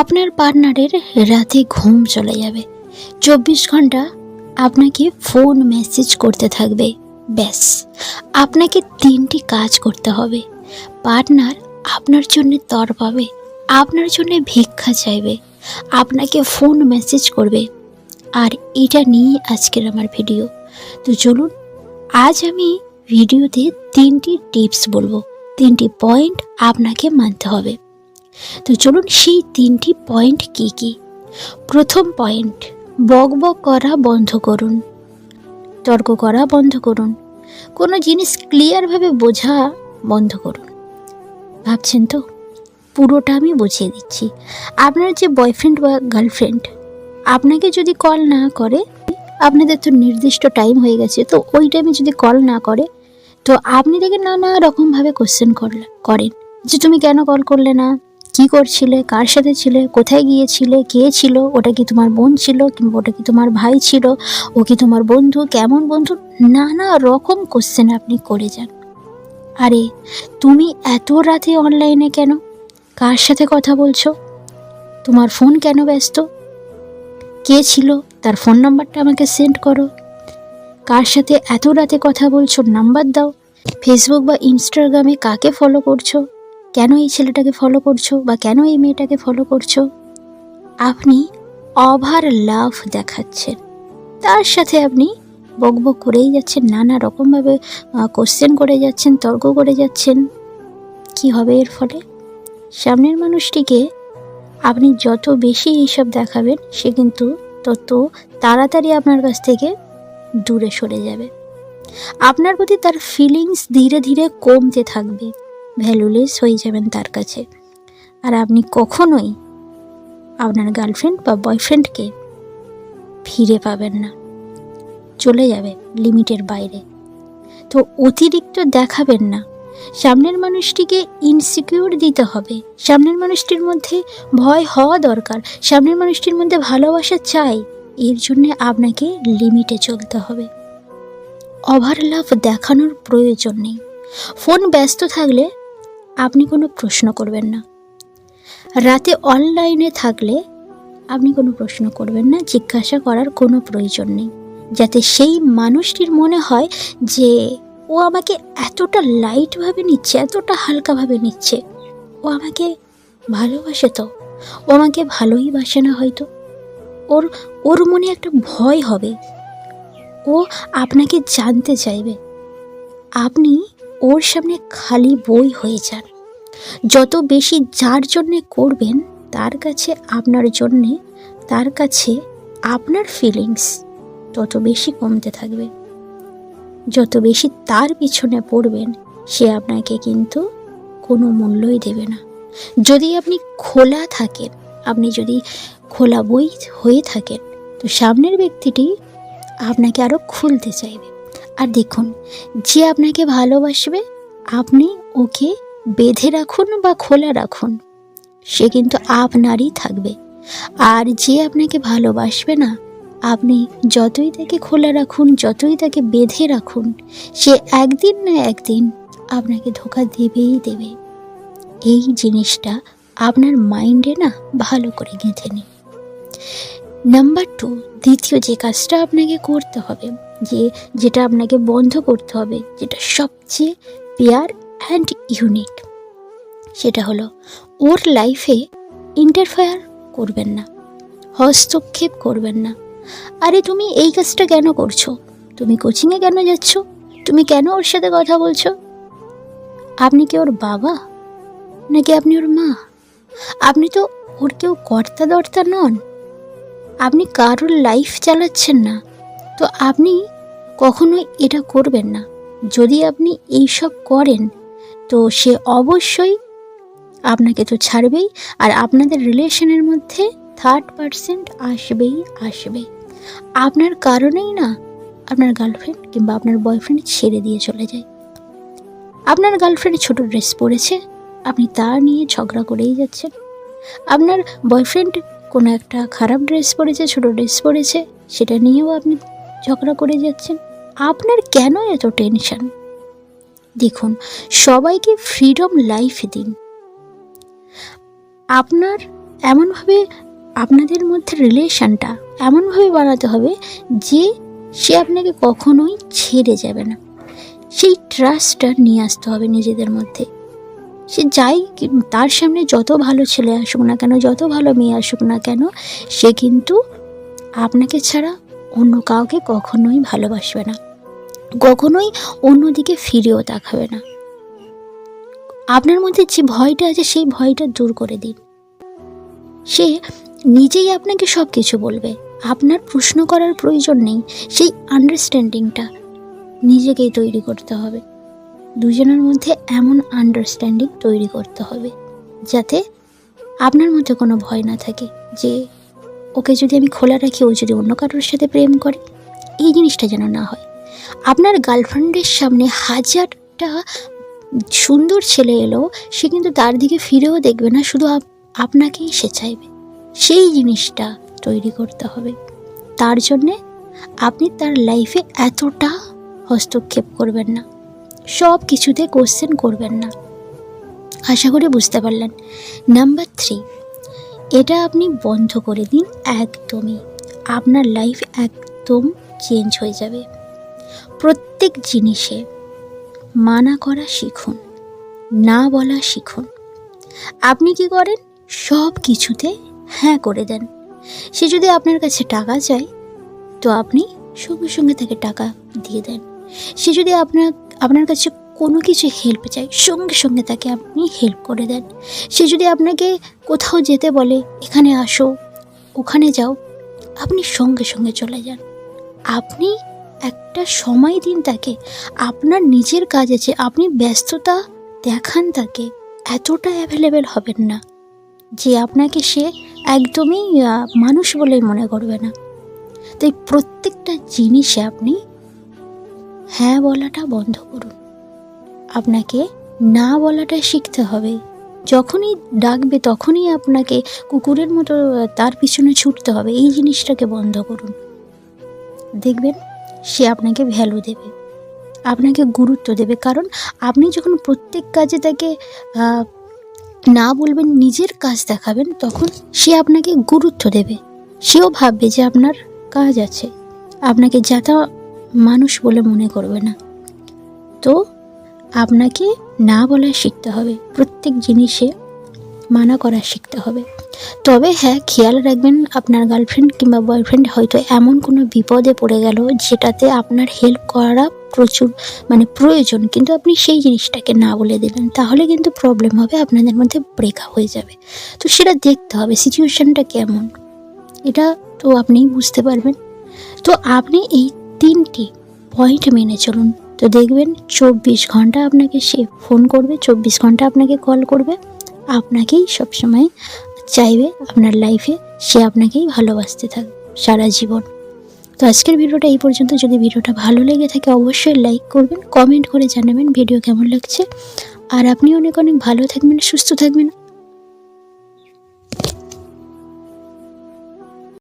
আপনার পার্টনারের রাতে ঘুম চলে যাবে। চব্বিশ ঘণ্টা আপনাকে ফোন মেসেজ করতে থাকবে। ব্যাস, আপনাকে তিনটি কাজ করতে হবে। পার্টনার আপনার জন্য তর পাবে, আপনার জন্য ভিক্ষা চাইবে, আপনাকে ফোন মেসেজ করবে। আর এটা নিয়ে আজকের আমার ভিডিও। তো চলুন, আজ আমি ভিডিওতে তিনটি টিপস বলব। তিনটি পয়েন্ট আপনাকে মানতে হবে। তো চলুন সেই তিনটি পয়েন্ট কি কি? প্রথম পয়েন্ট বক বক করা বন্ধ করুন। তর্ক করা বন্ধ করুন। কোনো জিনিস ক্লিয়ারভাবে বোঝা বন্ধ করুন। ভাবছেন তো? পুরোটা আমি বুঝিয়ে দিচ্ছি। আপনার যে বয়ফ্রেন্ড বা গার্লফ্রেন্ড আপনাকে যদি কল না করে, আপনাদের তো নির্দিষ্ট টাইম হয়ে গেছে, তো ওই টাইমে যদি কল না করে, তো আপনি দেখে নানা রকমভাবে কোশ্চেন করলেন করেন যে তুমি কেন কল করলে না? কি করছিলে? কার সাথে ছিলে? কোথায় গিয়েছিলে? কে ছিল? ওটা কি তোমার বোন ছিল কিংবা ওটা কি তোমার ভাই ছিল? ও কি তোমার বন্ধু? কেমন বন্ধু? নানা রকম কোশ্চেন আপনি করে যান। আরে, তুমি এত রাতে অনলাইনে কেন? কার সাথে কথা বলছো? তোমার ফোন কেন ব্যস্ত? কে ছিল? তার ফোন নাম্বারটা আমাকে সেন্ড করো। কার সাথে এত রাতে কথা বলছো? নাম্বার দাও। ফেসবুক বা ইনস্টাগ্রামে কাকে ফলো করছ? কেন এই ছেলেটাকে ফলো করছ বা কেন এই মেয়েটাকে ফলো করছ? আপনি ওভার লাভ দেখাচ্ছেন। তার সাথে আপনি বকবক করেই যাচ্ছেন, নানা রকমভাবে কোশ্চেন করে যাচ্ছেন, তর্ক করে যাচ্ছেন। কি হবে এর ফলে? সামনের মানুষটিকে আপনি যত বেশি এইসব দেখাবেন, সে কিন্তু তত তাড়াতাড়ি আপনার কাছ থেকে দূরে সরে যাবে। আপনার প্রতি তার ফিলিংস ধীরে ধীরে কমতে থাকবে। ভ্যালুলেস হয়ে যাবেন তার কাছে। আর আপনি কখনোই আপনার গার্লফ্রেন্ড বা বয়ফ্রেন্ডকে ফিরে পাবেন না। চলে যাবে লিমিটের বাইরে। তো অতিরিক্ত দেখাবেন না। সামনের মানুষটিকে ইনসিকিউর দিতে হবে। সামনের মানুষটির মধ্যে ভয় হওয়া দরকার। সামনের মানুষটির মধ্যে ভালোবাসা চাই। এর জন্য আপনাকে লিমিটে চলতে হবে। ওভারলাভ দেখানোর প্রয়োজন নেই। ফোন ব্যস্ত থাকলে আপনি কোনো প্রশ্ন করবেন না। রাতে অনলাইনে থাকলে আপনি কোনো প্রশ্ন করবেন না, জিজ্ঞাসা করার কোনো প্রয়োজন নেই। যাতে সেই মানুষটির মনে হয় যে, ও আমাকে এতটা লাইটভাবে নিচ্ছে, এতটা হালকাভাবে নিচ্ছে। ও আমাকে ভালোবাসে তো, ও আমাকে ভালোই বাসে না হয়তো। ওর ওর মনে একটা ভয় হবে। ও আপনাকে জানতে চাইবে। আপনি ওর সামনে খালি বই হয়ে যান। যত বেশি যার জন্যে করবেন, তার কাছে আপনার জন্যে, তার কাছে আপনার ফিলিংস তত বেশি কমতে থাকবে। যত বেশি তার পিছনে পড়বেন, সে আপনাকে কিন্তু কোনো মূল্যই দেবে না। যদি আপনি খোলা থাকেন, আপনি যদি খোলা বই হয়ে থাকেন, তো সামনের ব্যক্তিটি আপনাকে আরও খুলতে চাইবে। আর দেখুন, যে আপনাকে ভালোবাসবে, আপনি ওকে বেঁধে রাখুন বা খোলা রাখুন। সে কিন্তু আপনারই থাকবে। আর যে আপনাকে ভালোবাসবে না, আপনি যতই তাকে খোলা রাখুন, যতই তাকে বেঁধে রাখুন, সে একদিন না একদিন আপনাকে ধোকা দেবেই দেবে। এই জিনিসটা আপনার মাইন্ডে না ভালো করে গেঁথে নিন। নাম্বার টু, দ্বিতীয় যে কাজটা আপনাকে করতে হবে, যে যেটা আপনাকে বন্ধ করতে হবে, যেটা সবচেয়ে পেয়ার অ্যান্ড ইউনিক সেটা হলো, ওর লাইফে ইন্টারফেয়ার করবেন না, হস্তক্ষেপ করবেন না। আরে তুমি এই কাজটা কেন করছ? তুমি কোচিংয়ে কেন যাচ্ছ? তুমি কেন ওর সাথে কথা বলছো? আপনি কি ওর বাবা? নাকি আপনি ওর মা? আপনি তো ওর কেউ কর্তা দর্তা নন। আপনি কারোর লাইফ চালাচ্ছেন না। তো আপনি কখনোই এটা করবেন না। যদি আপনি এইসব করেন তো সে অবশ্যই আপনাকে তো ছাড়বেই আর আপনাদের রিলেশনের মধ্যে থার্ড পার্সেন্ট আসবেই আসবে আপনার কারণেই না আপনার গার্লফ্রেন্ড কিংবা আপনার বয়ফ্রেন্ড ছেড়ে দিয়ে চলে যায়। আপনার গার্লফ্রেন্ড ছোট ড্রেস পরেছে, আপনি তা নিয়ে ঝগড়া করেই যাচ্ছেন। আপনার বয়ফ্রেন্ড কোনো একটা খারাপ ড্রেস পরেছে, ছোট ড্রেস পরেছে, সেটা নিয়েও আপনি ঝগড়া করে যাচ্ছেন। আপনার কেন এত টেনশন দেখুন, সবাইকে ফ্রিডম লাইফ দিন। আপনার এমনভাবে আপনাদের মধ্যে রিলেশনটা এমনভাবে বানাতে হবে যে সে আপনাকে কখনোই ছেড়ে যাবে না। সেই ট্রাস্টটা নিয়ে আসতে হবে নিজেদের মধ্যে। সে যাই তার সামনে যত ভালো ছেলে আসুক না কেন, যত ভালো মেয়ে আসুক না কেন, সে কিন্তু আপনাকে ছাড়া অন্য কাউকে কখনোই ভালোবাসবে না। কখনোই অন্যদিকে ফিরেও তাকাবে না। আপনার মধ্যে যে ভয়টা আছে, সেই ভয়টা দূর করে দিন। সে নিজেই আপনাকে সব কিছু বলবে। আপনার প্রশ্ন করার প্রয়োজন নেই। সেই আন্ডারস্ট্যান্ডিংটা নিজেকেই তৈরি করতে হবে। দুজনের মধ্যে এমন আন্ডারস্ট্যান্ডিং তৈরি করতে হবে, যাতে আপনার মধ্যে কোনো ভয় না থাকে যে ওকে যদি আমি খোলা রাখি, ও যদি অন্য কারোর সাথে প্রেম করে, এই জিনিসটা যেন না হয়। আপনার গার্লফ্রেন্ডের সামনে হাজারটা সুন্দর ছেলে এলো, সে কিন্তু তার দিকে ফিরেও দেখবে না, শুধু আপনাকেই সে চাইবে। সেই জিনিসটা তৈরি করতে হবে। তার জন্যে আপনি তার লাইফে এতটা হস্তক্ষেপ করবেন না। সব কিছুতে কোশ্চেন করবেন না। আশা করি বুঝতে পারলেন। নাম্বার থ্রি এটা আপনি বন্ধ করে দিন একদমই। আপনার লাইফ একদম চেঞ্জ হয়ে যাবে। প্রত্যেক জিনিসে মানা করা শিখুন, না বলা শিখুন। আপনি কি করেন? সব কিছুতে হ্যাঁ করে দেন। সে যদি আপনার কাছে টাকা চায়, তো আপনি সঙ্গে সঙ্গে তাকে টাকা দিয়ে দেন। সে যদি আপনার আপনার কাছে কোনো কিছু হেল্প চায়, সঙ্গে সঙ্গে তাকে আপনি হেল্প করে দেন। সে যদি আপনাকে কোথাও যেতে বলে, এখানে আসো, ওখানে যাও, আপনি সঙ্গে সঙ্গে চলে যান। আপনি একটা সময় দিন তাকে। আপনার নিজের কাজ আছে, আপনি ব্যস্ততা দেখান তাকে। এতটা অ্যাভেলেবেল হবেন না। যে আপনাকে সে একদমই মানুষ বলেই মনে করবে না। তাই প্রত্যেকটা জিনিসে আপনি হ্যাঁ বলাটা বন্ধ করুন। আপনাকে না বলাটা শিখতে হবে। যখনই ডাকবে তখনই আপনাকে কুকুরের মতো তার পিছনে ছুটতে হবে। এই জিনিসটাকে বন্ধ করুন। দেখবেন সে আপনাকে ভ্যালু দেবে। আপনাকে গুরুত্ব দেবে। কারণ আপনি যখন প্রত্যেক কাজে তাকে না বলবেন, নিজের কাজ দেখাবেন, তখন সে আপনাকে গুরুত্ব দেবে। সেও ভাববে যে আপনার কাজ আছে। আপনাকে যাতা মানুষ বলে মনে করবে না। তো আপনাকে না বলা শিখতে হবে। প্রত্যেক জিনিসে মানা করা শিখতে হবে। তবে হ্যাঁ খেয়াল রাখবেন আপনার গার্লফ্রেন্ড কিংবা বয়ফ্রেন্ড হয়তো এমন কোনো বিপদে পড়ে গেল যেটাতে আপনার হেল্প করা প্রচুর মানে প্রয়োজন। কিন্তু আপনি সেই জিনিসটাকে না বলে দিলেন, তাহলে কিন্তু প্রবলেম হবে, আপনাদের মধ্যে ব্রেকআপ হয়ে যাবে। তো সেটা দেখতে হবে সিচুয়েশানটা কেমন? এটা তো আপনিই বুঝতে পারবেন। তো আপনি এই তিনটি পয়েন্ট মেনে চলুন। তো দেখবেন চব্বিশ ঘণ্টা আপনাকে সে ফোন করবে, চব্বিশ ঘণ্টা আপনাকে কল করবে। আপনাকেই সবসময় চাইবে আপনার লাইফে সে আপনাকেই ভালোবাসতে থাক সারা জীবন। তো আজকের ভিডিওটা এই পর্যন্ত। যদি ভিডিওটা ভালো লেগে থাকে অবশ্যই লাইক করবেন কমেন্ট করে জানাবেন ভিডিও কেমন লাগছে। আর আপনি অনেক অনেক ভালো থাকবেন, সুস্থ থাকবেন।